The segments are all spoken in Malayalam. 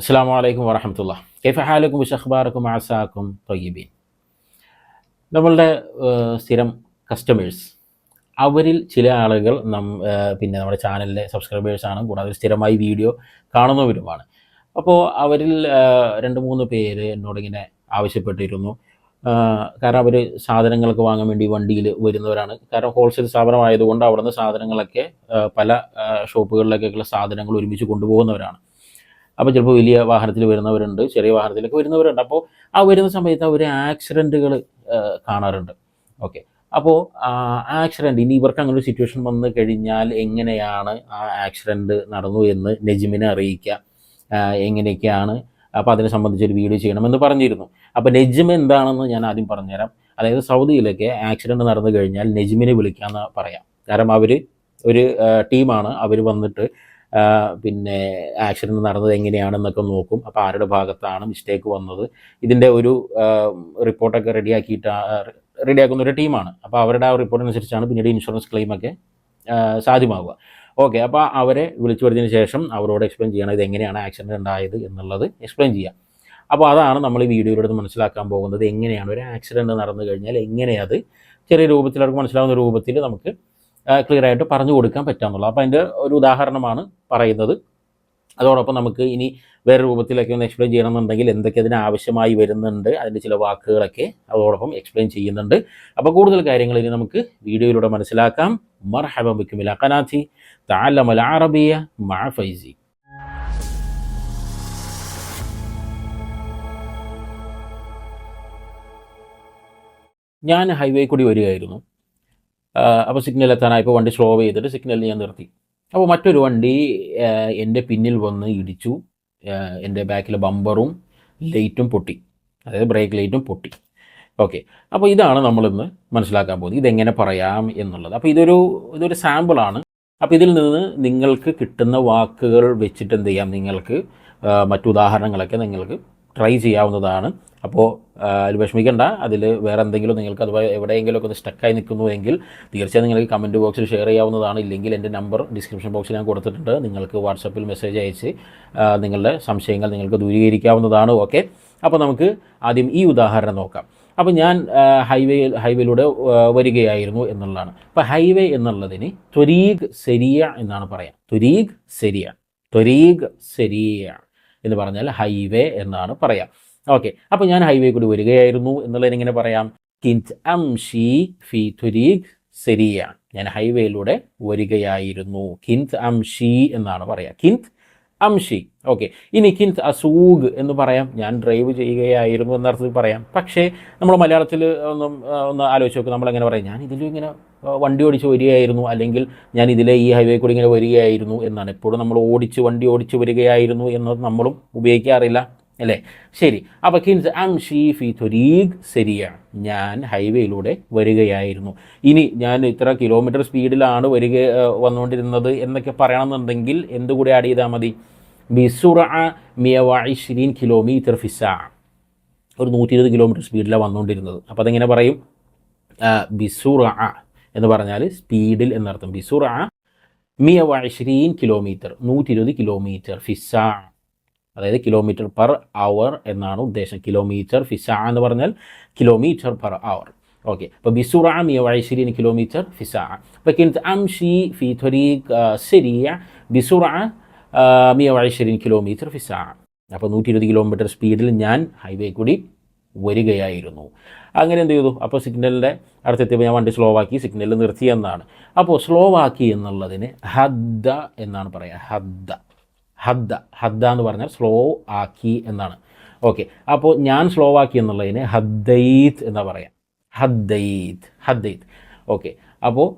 അസ്സാം വലൈക്കും വറഹമത്തുള്ള. കൈഫ ഹാലക്കും ഷഹ്ബാറക്കും ആസാക്കും തൊയ്യബീൻ. നമ്മളുടെ സ്ഥിരം കസ്റ്റമേഴ്സ് അവരിൽ ചില ആളുകൾ നം പിന്നെ നമ്മുടെ ചാനലിലെ സബ്സ്ക്രൈബേഴ്സാണ് കൂടാതെ സ്ഥിരമായി വീഡിയോ കാണുന്നവരുമാണ്. അപ്പോൾ അവരിൽ രണ്ട് മൂന്ന് പേര് എന്നോടിങ്ങനെ ആവശ്യപ്പെട്ടിരുന്നു. കാരണം അവർ സാധനങ്ങളൊക്കെ വാങ്ങാൻ വേണ്ടി വണ്ടിയിൽ വരുന്നവരാണ്. കാരണം ഹോൾസെയിൽ സ്ഥാപനമായതുകൊണ്ട് അവിടുന്ന് സാധനങ്ങളൊക്കെ പല ഷോപ്പുകളിലേക്കൊക്കെയുള്ള സാധനങ്ങൾ ഒരുമിച്ച് കൊണ്ടുപോകുന്നവരാണ്. അപ്പോൾ ചിലപ്പോൾ വലിയ വാഹനത്തിൽ വരുന്നവരുണ്ട് ചെറിയ വാഹനത്തിലൊക്കെ വരുന്നവരുണ്ട്. അപ്പോൾ ആ വരുന്ന സമയത്ത് അവർ ആക്സിഡന്റുകൾ കാണാറുണ്ട്. ഓക്കെ അപ്പോൾ ആക്സിഡന്റ് ഇനി ഇവർക്ക് അങ്ങനെ ഒരു സിറ്റുവേഷൻ വന്നു കഴിഞ്ഞാൽ എങ്ങനെയാണ് ആ ആക്സിഡന്റ് നടന്നു എന്ന് നജ്മിനെ അറിയിക്കുക. എങ്ങനെയൊക്കെയാണ്? അപ്പോൾ അതിനെ സംബന്ധിച്ച് ഒരു വീഡിയോ ചെയ്യണമെന്ന് പറഞ്ഞിരുന്നു. അപ്പോൾ നെജിം എന്താണെന്ന് ഞാൻ ആദ്യം പറഞ്ഞുതരാം. അതായത് സൗദിയിലൊക്കെ ആക്സിഡന്റ് നടന്നു കഴിഞ്ഞാൽ നെജിമിനെ വിളിക്കാമെന്ന് പറയാം. കാരണം അവർ ഒരു ടീമാണ് അവർ വന്നിട്ട് പിന്നെ ആക്സിഡന്റ് നടന്നത് എങ്ങനെയാണെന്നൊക്കെ നോക്കും. അപ്പോൾ ആരുടെ ഭാഗത്താണ് മിസ്റ്റേക്ക് വന്നത്? ഇതിന്റെ ഒരു റിപ്പോർട്ടൊക്കെ റെഡിയാക്കിയിട്ട് റെഡിയാക്കുന്ന ഒരു ടീമാണ്. അപ്പോൾ അവരുടെ ആ റിപ്പോർട്ട് അനുസരിച്ചാണ് പിന്നീട് ഇൻഷുറൻസ് ക്ലെയിമൊക്കെ സാധ്യമാവുക. ഓക്കെ അപ്പോൾ അവരെ വിളിച്ചു വരുന്നതിന് ശേഷം അവരോട് എക്സ്പ്ലെയിൻ ചെയ്യണം ഇത് എങ്ങനെയാണ് ആക്സിഡന്റ് ഉണ്ടായത് എന്നുള്ളത് എക്സ്പ്ലെയിൻ ചെയ്യാം. അപ്പോൾ അതാണ് നമ്മൾ ഈ വീഡിയോയിലൂടെ മനസ്സിലാക്കാൻ പോകുന്നത്. എങ്ങനെയാണ് ഒരു ആക്സിഡന്റ് നടന്നു കഴിഞ്ഞാൽ എങ്ങനെയത് ചെറിയ രൂപത്തിൽ അവർക്ക് മനസ്സിലാവുന്ന രൂപത്തിൽ നമുക്ക് ക്ലിയർ ആയിട്ട് പറഞ്ഞു കൊടുക്കാൻ പറ്റാന്നുള്ളൂ. അപ്പോൾ അതിന്റെ ഒരു ഉദാഹരണമാണ് പറയുന്നത്. അതോടൊപ്പം നമുക്ക് ഇനി വേറെ രൂപത്തിലൊക്കെ ഒന്ന് എക്സ്പ്ലെയിൻ ചെയ്യണമെന്നുണ്ടെങ്കിൽ എന്തൊക്കെ അതിന് ആവശ്യമായി വരുന്നുണ്ട് അതിന്റെ ചില വാക്കുകളൊക്കെ അതോടൊപ്പം എക്സ്പ്ലെയിൻ ചെയ്യുന്നുണ്ട്. അപ്പോൾ കൂടുതൽ കാര്യങ്ങൾ ഇനി നമുക്ക് വീഡിയോയിലൂടെ മനസ്സിലാക്കാം. മർഹബ ബിക്കുമില കനാത്തി താലമൽ അറബിയ മാ ഫൈസി. ഞാൻ ഹൈവേ കൂടി വരികയായിരുന്നു. അപ്പോൾ സിഗ്നൽ എത്താനായപ്പോൾ വണ്ടി സ്ലോ ചെയ്തിട്ട് സിഗ്നൽ ഞാൻ നിർത്തി. അപ്പോൾ മറ്റൊരു വണ്ടി എന്റെ പിന്നിൽ വന്ന് ഇടിച്ചു. എന്റെ ബാക്കിലെ ബമ്പറും ലൈറ്റും പൊട്ടി. അതായത് ബ്രേക്ക് ലൈറ്റും പൊട്ടി. ഓക്കെ അപ്പോൾ ഇതാണ് നമ്മളിന്ന് മനസ്സിലാക്കാൻ പോകുന്നത്. ഇതെങ്ങനെ പറയാം എന്നുള്ളത്. അപ്പോൾ ഇതൊരു ഇതൊരു സാമ്പിളാണ് അപ്പോൾ ഇതിൽ നിന്ന് നിങ്ങൾക്ക് കിട്ടുന്ന വാക്കുകൾ വെച്ചിട്ട് എന്ത് ചെയ്യാം? നിങ്ങൾക്ക് മറ്റു ഉദാഹരണങ്ങളൊക്കെ നിങ്ങൾക്ക് ട്രൈ ചെയ്യാവുന്നതാണ്. അപ്പോൾ വിഷമിക്കേണ്ട. അതിൽ വേറെ എന്തെങ്കിലും നിങ്ങൾക്ക് അഥവാ എവിടെയെങ്കിലും ഒക്കെ ഒന്ന് സ്റ്റക്കായി നിൽക്കുന്നുവെങ്കിൽ തീർച്ചയായും നിങ്ങൾക്ക് കമന്റ് ബോക്സിൽ ഷെയർ ചെയ്യാവുന്നതാണ്. ഇല്ലെങ്കിൽ എന്റെ നമ്പർ ഡിസ്ക്രിപ്ഷൻ ബോക്സിൽ ഞാൻ കൊടുത്തിട്ടുണ്ട്. നിങ്ങൾക്ക് വാട്സപ്പിൽ മെസ്സേജ് അയച്ച് നിങ്ങളുടെ സംശയങ്ങൾ നിങ്ങൾക്ക് ദൂരീകരിക്കാവുന്നതാണ്. ഓക്കെ അപ്പോൾ നമുക്ക് ആദ്യം ഈ ഉദാഹരണം നോക്കാം. അപ്പോൾ ഞാൻ ഹൈവേ ഹൈവേയിലൂടെ വരികയായിരുന്നു എന്നുള്ളതാണ്. അപ്പോൾ ഹൈവേ എന്നുള്ളതിന് ത്വരീഖ് സെരിയ എന്നാണ് പറയാം. ത്വരീഖ് സെരിയ. ത്വരീഖ് സെരിയ. എന്ന് പറഞ്ഞാൽ ഹൈവേ എന്നാണ് പറയാം. ഓക്കെ. അപ്പോൾ ഞാൻ ഹൈവേ കൂടി വരികയായിരുന്നു എന്നുള്ളതിന് ഇങ്ങനെ പറയാം? അം അംഷി ഫി തുരീഖ് സെരിയ. ഞാൻ ഹൈവേയിലൂടെ വരികയായിരുന്നു. കിൻത് അംഷി എന്നാണ് പറയാം. കിൻത് അംഷി ഓക്കെ. ഇനി കിൻത് അസൂഗ് എന്ന് പറയാം. ഞാൻ ഡ്രൈവ് ചെയ്യുകയായിരുന്നു എന്നർത്ഥത്തിൽ പറയാം. പക്ഷേ നമ്മൾ മലയാളത്തിൽ ഒന്നും ഒന്ന് ആലോചിച്ച് നോക്കുക നമ്മളെങ്ങനെ പറയും? ഞാൻ ഇതിലും ഇങ്ങനെ വണ്ടി ഓടിച്ച് വരികയായിരുന്നു. അല്ലെങ്കിൽ ഞാൻ ഇതിലെ ഈ ഹൈവേ കൂടി ഇങ്ങനെ വരികയായിരുന്നു എന്നാണ്. എപ്പോഴും നമ്മൾ ഓടിച്ച് വണ്ടി ഓടിച്ച് വരികയായിരുന്നു എന്നത് നമ്മളും ഉപയോഗിക്കാറില്ല. അല്ലേ? ശരി. അപ്പോൾ കിൻസ് അംഷി ഫി തൊരീഖ് ശരിയാണ് ഞാൻ ഹൈവേയിലൂടെ വരികയായിരുന്നു. ഇനി ഞാൻ ഇത്ര കിലോമീറ്റർ സ്പീഡിലാണ് വരിക വന്നുകൊണ്ടിരുന്നത് എന്നൊക്കെ പറയണമെന്നുണ്ടെങ്കിൽ എന്തുകൂടി ആഡ് ചെയ്താൽ മതി? ബിസുറ മിയവായിശ്രീൻ കിലോമീറ്റർ ഫിസ. ഒരു നൂറ്റി ഇരുപത് കിലോമീറ്റർ സ്പീഡിലാണ് വന്നുകൊണ്ടിരുന്നത്. അപ്പോൾ അതെങ്ങനെ പറയും? ബിസുറ എന്ന് പറഞ്ഞാൽ സ്പീഡിൽ എന്നർത്ഥം. ബിസുറ മിയ വൈശ്രീൻ കിലോമീറ്റർ നൂറ്റി ഇരുപത് കിലോമീറ്റർ ഫിസ അതായത് കിലോമീറ്റർ പെർ അവർ എന്നാണ് ഉദ്ദേശം. കിലോമീറ്റർ ഫിസ എന്ന് പറഞ്ഞാൽ കിലോമീറ്റർ പെർ അവർ. ഓക്കെ. അപ്പോൾ ബിസുറ മിയ വൈശ്രീൻ കിലോമീറ്റർ ഫിസ അപ്പോൾ കിൻത് അംഷി ഫി ത്വരീഖ് സെരിയ ബിസുറ മിയ വൈശ്രീൻ കിലോമീറ്റർ ഫിസ അപ്പോൾ നൂറ്റി ഇരുപത് കിലോമീറ്റർ സ്പീഡിൽ ഞാൻ ഹൈവേ കൂടി വരികയായിരുന്നു. അങ്ങനെ എന്ത് ചെയ്തു? അപ്പോൾ സിഗ്നലിന്റെ അടുത്തെത്തിയപ്പോൾ ഞാൻ വണ്ടി സ്ലോ ആക്കി സിഗ്നൽ നിർത്തി എന്നാണ്. അപ്പോൾ സ്ലോ ആക്കി എന്നുള്ളതിന് ഹദ്ദ എന്നാണ് പറയുക. ഹദ്ദ. ഹദ്ദ. ഹദ്ദ എന്ന് പറഞ്ഞാൽ സ്ലോ ആക്കി എന്നാണ്. ഓക്കെ. അപ്പോൾ ഞാൻ സ്ലോ ആക്കി എന്നുള്ളതിന് ഹദ്ദൈത്ത് എന്നാ പറയാം. ഹദ്ദൈത്ത് ഹദ്ദൈത്ത് ഓക്കെ. അപ്പോൾ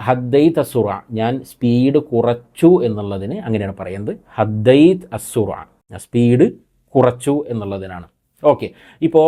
ഹദ്ദൈത്ത് അസുറ. ഞാൻ സ്പീഡ് കുറച്ചു എന്നുള്ളതിന് അങ്ങനെയാണ് പറയുന്നത്. ഹദ്ദൈത്ത് അസുറ. സ്പീഡ് കുറച്ചു എന്നുള്ളതിനാണ്. ഓക്കെ ഇപ്പോൾ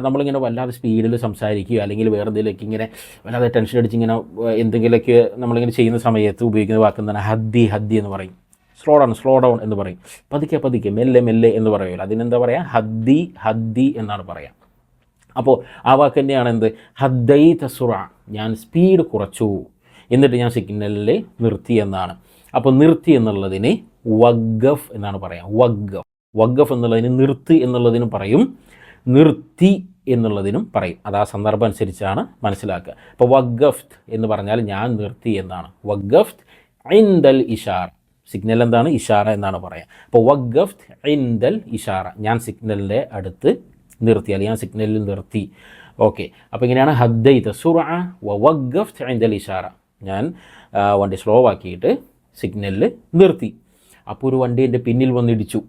നമ്മളിങ്ങനെ വല്ലാതെ സ്പീഡിൽ സംസാരിക്കുക അല്ലെങ്കിൽ വേറെ എന്തെങ്കിലുമൊക്കെ ഇങ്ങനെ വല്ലാതെ ടെൻഷൻ അടിച്ച് ഇങ്ങനെ എന്തെങ്കിലുമൊക്കെ നമ്മളിങ്ങനെ ചെയ്യുന്ന സമയത്ത് ഉപയോഗിക്കുന്ന വാക്ക് എന്താണ്? ഹദ്ദി ഹദ്ദി എന്ന് പറയും. സ്ലോ ഡൗൺ സ്ലോ ഡൗൺ എന്ന് പറയും. പതുക്കെ പതുക്കെ മെല്ലെ മെല്ലെ എന്ന് പറയുമല്ലോ. അതിനെന്താ പറയുക ഹദ്ദി ഹദ്ദി എന്നാണ് പറയുക അപ്പോൾ ആ വാക്ക് തന്നെയാണ് എന്ത്? ഹദ്ദൈ തസുറ ഞാൻ സ്പീഡ് കുറച്ചു. എന്നിട്ട് ഞാൻ സിഗ്നലിൽ നിർത്തി എന്നാണ്. അപ്പോൾ നിർത്തി എന്നുള്ളതിന് വഗ്ഗഫ് എന്നാണ് പറയാം. വഗ്ഗഫ് വഗ്ഗഫ് എന്നുള്ളതിന് നിർത്ത് എന്നുള്ളതിനും പറയും. നിർത്തി എന്നുള്ളതിനും പറയും. അത് ആ സന്ദർഭം അനുസരിച്ചാണ് മനസ്സിലാക്കുക. അപ്പോൾ വഖഫ്ത് എന്ന് പറഞ്ഞാൽ ഞാൻ നിർത്തി എന്നാണ്. വഖഫ്ത് ഇൻദൽ ഇഷാർ സിഗ്നൽ എന്താണ്? ഇഷാറ എന്നാണ് പറയുക അപ്പോൾ വഖഫ്ത് ഇൻദൽ ഇഷാറ. ഞാൻ സിഗ്നലിന്റെ അടുത്ത് നിർത്തി. അല്ലെങ്കിൽ ഞാൻ സിഗ്നലിൽ നിർത്തി. ഓക്കെ. അപ്പോൾ ഇങ്ങനെയാണ് ഹദ്ദൈത സുറ വഗ്ഗഫ്ത് ഐന്ദൽ ഇഷാറ. ഞാൻ വണ്ടി സ്ലോ ആക്കിയിട്ട് സിഗ്നലിൽ നിർത്തി. അപ്പോൾ ഒരു വണ്ടി എന്റെ പിന്നിൽ വന്നിടിച്ചു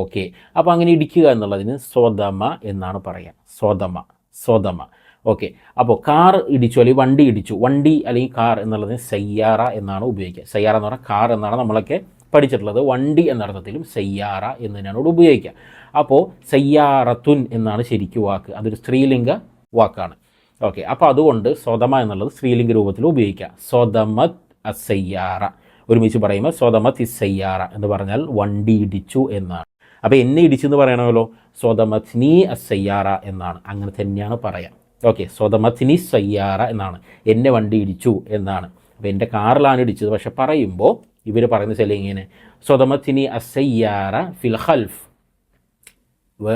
ഓക്കെ. അപ്പോൾ അങ്ങനെ ഇടിക്കുക എന്നുള്ളതിന് സ്വതമ എന്നാണ് പറയുക സ്വതമ സ്വതമ. ഓക്കെ. അപ്പോൾ കാർ ഇടിച്ചു അല്ലെങ്കിൽ വണ്ടി ഇടിച്ചു. വണ്ടി അല്ലെങ്കിൽ കാർ എന്നുള്ളതിന് സയ്യാറ എന്നാണ് ഉപയോഗിക്കുക. സയ്യാറ എന്ന് പറഞ്ഞാൽ കാർ എന്നാണ് നമ്മളൊക്കെ പഠിച്ചിട്ടുള്ളത്. വണ്ടി എന്ന അർത്ഥത്തിലും സയ്യാറ തന്നെയാണ് ഇവിടെ ഉപയോഗിക്കുക. അപ്പോൾ സയ്യാറത്തുൻ എന്നാണ് ശരിക്കും വാക്ക്. അതൊരു സ്ത്രീലിംഗ വാക്കാണ്. ഓക്കെ. അപ്പോൾ അതുകൊണ്ട് സ്വതമ എന്നുള്ളത് സ്ത്രീലിംഗ രൂപത്തിൽ ഉപയോഗിക്കുക. സ്വതമത് അസയ്യാറ. ഒരുമിച്ച് പറയുമ്പോൾ സ്വതമത് ഇസയ്യാറ എന്ന് പറഞ്ഞാൽ വണ്ടി ഇടിച്ചു എന്നാണ്. അപ്പോൾ എന്നെ ഇടിച്ചു എന്ന് പറയണമല്ലോ? സ്വതമത്നി അസയ്യാറ എന്നാണ്. അങ്ങനെ തന്നെയാണ് പറയാം. ഓക്കെ സ്വതമത്നി സയ്യാറ എന്നാണ്. എന്നെ വണ്ടി ഇടിച്ചു എന്നാണ്. അപ്പോൾ എന്റെ കാറിലാണ് ഇടിച്ചത്. പക്ഷെ പറയുമ്പോൾ ഇവർ പറയുന്ന ചില ഇങ്ങനെ സ്വതമത്നി അസയ്യാറ ഫിൽ ഹൽഫ്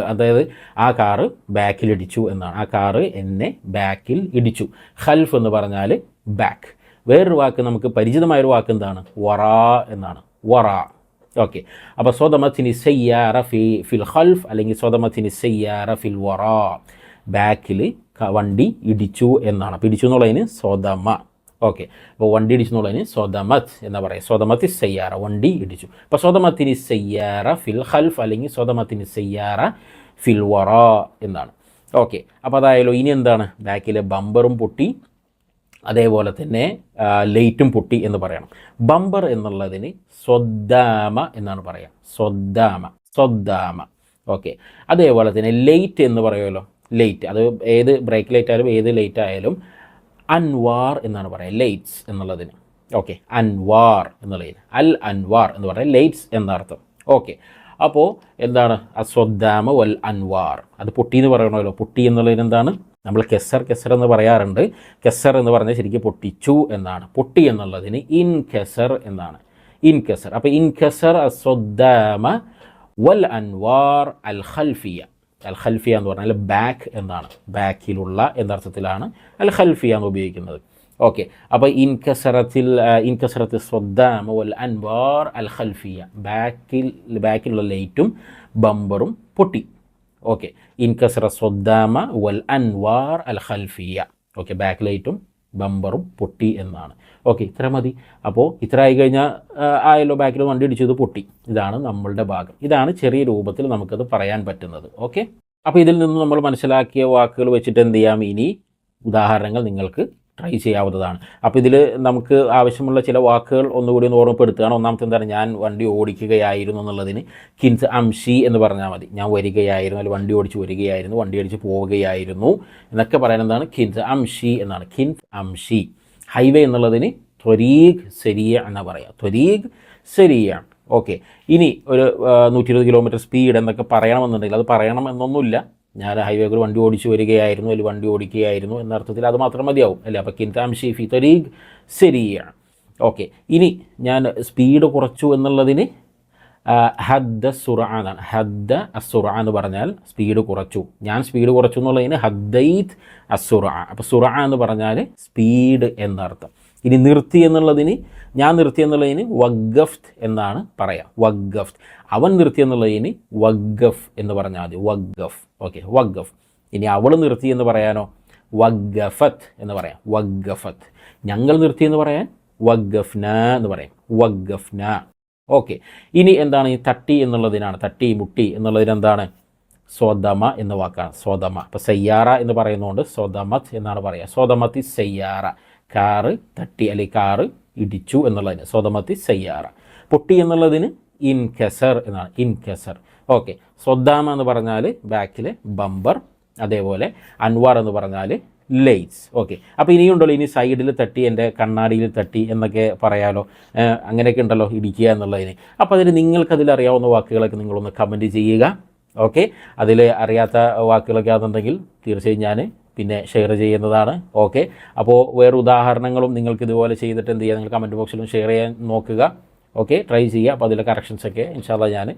അതായത് ആ കാറ് ബാക്കിൽ ഇടിച്ചു എന്നാണ്. ആ കാറ് എന്നെ ബാക്കിൽ ഇടിച്ചു. ഹൽഫ് എന്ന് പറഞ്ഞാൽ ബാക്ക് വേറൊരു വാക്ക് നമുക്ക് പരിചിതമായൊരു വാക്ക് എന്താണ്? വറ എന്നാണ്. വറാ. ഓക്കെ അപ്പോൾ സ്വതമത്തിന് സയ്യാറ ഫി ഫിൽ ഹൽഫ് അല്ലെങ്കിൽ സ്വതമത്തിന് സയ്യാറ ഫിൽ വറാ. ബാക്കിൽ വണ്ടി ഇടിച്ചു എന്നാണ്. അപ്പോൾ ഇടിച്ചു എന്നുള്ളതിന് സ്വതമ. ഓക്കെ അപ്പോൾ വണ്ടി ഇടിച്ചു എന്നുള്ളതിന് സ്വതമത്ത് എന്ന് പറയാം. സോദമത്തി സയ്യാറ വണ്ടി ഇടിച്ചു. അപ്പോൾ സ്വതമത്തിന് സയ്യാറ ഫിൽ ഹൽഫ് അല്ലെങ്കിൽ സ്വതമത്തിന് സയ്യാറ ഫിൽ വറ എന്നാണ്. ഓക്കെ അപ്പോൾ അതായാലോ ഇനി എന്താണ്? ബാക്കിലെ ബമ്പറും പൊട്ടി അതേപോലെ തന്നെ ലേറ്റും പൊട്ടി എന്ന് പറയണം. ബമ്പർ എന്നുള്ളതിന് സ്വദ്ദാമ എന്നാണ് പറയുക. സ്വദ്ദാമ സ്വദ്ദാമ. ഓക്കെ. അതേപോലെ തന്നെ ലൈറ്റ് എന്ന് പറയുമല്ലോ. ലൈറ്റ് അത് ഏത് ബ്രേക്ക് ലൈറ്റ് ആയാലും ഏത് ലൈറ്റ് ആയാലും അൻവാർ എന്നാണ് പറയുക. ലൈറ്റ്സ് എന്നുള്ളതിന്. ഓക്കെ. അൻവാർ എന്നുള്ളതിന്. അൽ അൻവാർ എന്ന് പറയുക ലൈറ്റ്സ് എന്നർത്ഥം. ഓക്കെ. അപ്പോൾ എന്താണ്? അസ്വദ്ദാമ വൽ അൻവാർ. അത് പൊട്ടി എന്ന് പറയണമല്ലോ. പൊട്ടി എന്നുള്ളതിന് എന്താണ്? നമ്മൾ കെസർ കെസർ എന്ന് പറയാറുണ്ട്. കെസർ എന്ന് പറഞ്ഞാൽ ശരിക്കും പൊട്ടിച്ചു എന്നാണ്. പൊട്ടി എന്നുള്ളതിന് ഇൻ കെസർ എന്നാണ്. ഇൻ കെസർ അപ്പോൾ ഇൻ കെസർ അസ്വദ്ദാമ വൽ അൻവാർ അൽ ഖൽഫിയ. അൽ ഖൽഫിയ എന്ന് പറഞ്ഞാൽ ബാക്ക് എന്നാണ്. ബാക്കിലുള്ള എന്നർത്ഥത്തിലാണ് അൽ ഖൽഫിയ എന്ന് ഉപയോഗിക്കുന്നത്. ഓക്കെ. അപ്പോൾ ഇൻകസറത്തിൽ ഇൻകസറത്തിൽ സ്വദ്ദാമ വൽ അൻവാർ അൽ ഖൽഫിയ. ബാക്കിൽ ബാക്കിലുള്ള ലൈറ്റും ബമ്പറും പൊട്ടി. ഓക്കെ. ഇൻകസറ സ്വദ്ദാമ വൽ അൻവാർ അൽ ഖൽഫിയ. ഓക്കെ ബാക്ക് ലൈറ്റും ബമ്പറും പൊട്ടി എന്നാണ്. ഓക്കെ ഇത്ര മതി. അപ്പോൾ ഇത്ര ആയി കഴിഞ്ഞാൽ ആയല്ലോ ബാക്കിൽ വണ്ടി ഇടിച്ചത് പൊട്ടി. ഇതാണ് നമ്മളുടെ ഭാഗം. ഇതാണ് ചെറിയ രൂപത്തിൽ നമുക്കത് പറയാൻ പറ്റുന്നത്. ഓക്കെ? അപ്പോൾ ഇതിൽ നിന്ന് നമ്മൾ മനസ്സിലാക്കിയ വാക്കുകൾ വെച്ചിട്ട് എന്ത് ചെയ്യാം? ഇനി ഉദാഹരണങ്ങൾ നിങ്ങൾക്ക് ട്രൈ ചെയ്യാവുന്നതാണ്. അപ്പോൾ ഇതിൽ നമുക്ക് ആവശ്യമുള്ള ചില വാക്കുകൾ ഒന്നുകൂടി ഒന്ന് ഓർമ്മപ്പെടുത്തുകയാണ്. ഒന്നാമത്തെ എന്താണ്? ഞാൻ വണ്ടി ഓടിക്കുകയായിരുന്നു എന്നുള്ളതിന് കിൻസ് അംഷി എന്ന് പറഞ്ഞാൽ മതി. ഞാൻ വരികയായിരുന്നു അല്ലെങ്കിൽ വണ്ടി ഓടിച്ച് വരികയായിരുന്നു വണ്ടി ഓടിച്ച് പോവുകയായിരുന്നു എന്നൊക്കെ പറയാൻ എന്താണ്? കിൻസ് അംഷി എന്നാണ്. കിൻസ് അംഷി. ഹൈവേ എന്നുള്ളതിന് ത്വരീഖ് സെരിയ എന്നാണ് പറയുക ത്വരീഖ് സെരിയ. ഓക്കെ. ഇനി ഒരു നൂറ്റി ഇരുപത് കിലോമീറ്റർ സ്പീഡ് എന്നൊക്കെ പറയണമെന്നുണ്ടെങ്കിൽ അത് പറയണം എന്നൊന്നുമില്ല. ഞാൻ ഹൈവേ വണ്ടി ഓടിച്ചു വരികയായിരുന്നു അല്ലെങ്കിൽ വണ്ടി ഓടിക്കുകയായിരുന്നു എന്ന അർത്ഥത്തിൽ അത് മാത്രം മതിയാവും. അല്ലേ? അപ്പോൾ കിൻതാം ഷീഫി തരീഖ് ശരിയാണ് ഓക്കെ. ഇനി ഞാൻ സ്പീഡ് കുറച്ചു എന്നുള്ളതിന് ഹദ്ദ സുറ എന്നാണ് ഹദ്ദ അസുറ എന്ന് പറഞ്ഞാൽ സ്പീഡ് കുറച്ചു. ഞാൻ സ്പീഡ് കുറച്ചു എന്നുള്ളതിന് ഹദ്ദൈത് അസുറ അപ്പോൾ സുറ എന്ന് പറഞ്ഞാൽ സ്പീഡ് എന്നർത്ഥം. ഇനി നിർത്തി എന്നുള്ളതിന് ഞാൻ നിർത്തി എന്നുള്ളതിന് വഗ്ഗഫ്ത് എന്നാണ് പറയാം. വഗ്ഗഫ്ത്. അവൻ നിർത്തി എന്നുള്ളതിന് വഗ്ഗഫ് എന്ന് പറഞ്ഞാൽ മതി. വഗ്ഗഫ്. ഓക്കെ വഗ്ഗഫ്. ഇനി അവൾ നിർത്തി എന്ന് പറയാനോ? വഗ്ഗഫത്ത് എന്ന് പറയാം. വഗ്ഗഫത്ത്. ഞങ്ങൾ നിർത്തി എന്ന് പറയാൻ വഗ്ഗഫ്ന എന്ന് പറയും. വഗ്ഗഫ്ന. ഓക്കെ ഇനി എന്താണ് ഈ തട്ടി എന്നുള്ളതിനാണ്. തട്ടി മുട്ടി എന്നുള്ളതിനെന്താണ് സ്വതമ എന്ന വാക്കാണ്. സ്വതമ. അപ്പോൾ സയ്യാറ എന്ന് പറയുന്നതുകൊണ്ട് സ്വതമത് എന്നാണ് പറയുക സ്വതമത്തി സയ്യാറ. കാറ് തട്ടി അല്ലെങ്കിൽ കാറ് ഇടിച്ചു എന്നുള്ളതിന് സ്വതമത്തി സയ്യാറ. പൊട്ടി എന്നുള്ളതിന് ഇൻകെസർ എന്നാണ് ഇൻ ഇൻകെസർ ഓക്കെ. സ്വദ്ദാമ എന്ന് പറഞ്ഞാൽ ബാക്കിൽ ബമ്പർ അതേപോലെ അൻവാർ എന്ന് പറഞ്ഞാൽ ലൈറ്റ്സ് ഓക്കെ. അപ്പോൾ ഇനിയുണ്ടല്ലോ ഇനി സൈഡിൽ തട്ടി എന്റെ കണ്ണാടിയിൽ തട്ടി എന്നൊക്കെ പറയാലോ. അങ്ങനെയൊക്കെ ഉണ്ടല്ലോ ഇടിക്കുക എന്നുള്ളതിന്. അപ്പോൾ അതിൽ നിങ്ങൾക്കതിൽ അറിയാവുന്ന വാക്കുകളൊക്കെ നിങ്ങളൊന്ന് കമന്റ് ചെയ്യുക. ഓക്കെ. അതിൽ അറിയാത്ത വാക്കുകളൊക്കെ ആണെന്നുണ്ടെങ്കിൽ തീർച്ചയായും ഞാൻ പിന്നെ ഷെയർ ചെയ്യുന്നതാണ്. ഓക്കെ അപ്പോൾ വേറെ ഉദാഹരണങ്ങളും നിങ്ങൾക്ക് ഇതുപോലെ ചെയ്തിട്ട് എന്ത് ചെയ്യുക നിങ്ങൾ കമന്റ് ബോക്സിലും ഷെയർ ചെയ്യാൻ നോക്കുക. ഓക്കെ ട്രൈ ചെയ്യുക. അപ്പോൾ അതിലെ കറക്ഷൻസൊക്കെ ഇൻഷാല്ല ഞാൻ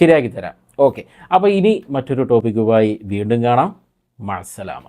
ശരിയാക്കി തരാം. ഓക്കെ അപ്പോൾ ഇനി മറ്റൊരു ടോപ്പിക്കുമായി വീണ്ടും കാണാം. മഴസലാമ